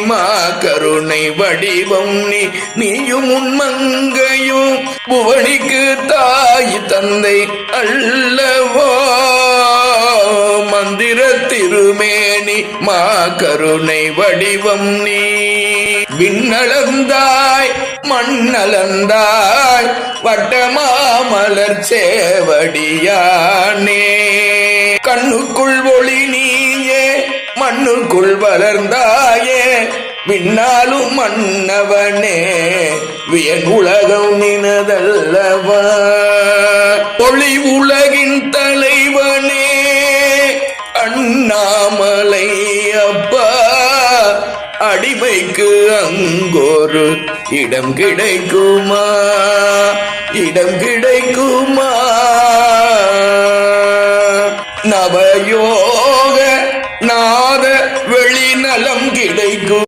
மா கருணை வடிவம் நீ நீயும் உன்மங்கையும் புவனிக்கு தாய் தந்தை அல்லவோ? மந்திர திருமேனி மா கருணை வடிவம் நீ. விண்ணளந்தாய் மண்ணளந்தாய் வட்டமாமலர் சேவடியானே. மண்ணுக்குள் வளர்ந்தாயே பின்னாலும் மன்னவனே வியன் உலகம் நினதல்லவா? ஒளி உலகின் தலைவனே அண்ணாமலை அப்பா அடிமைக்கு அங்கொரு இடம் கிடைக்குமா? இடம் கிடைக்குமா? நவயோக നലം കിടൈക്കും.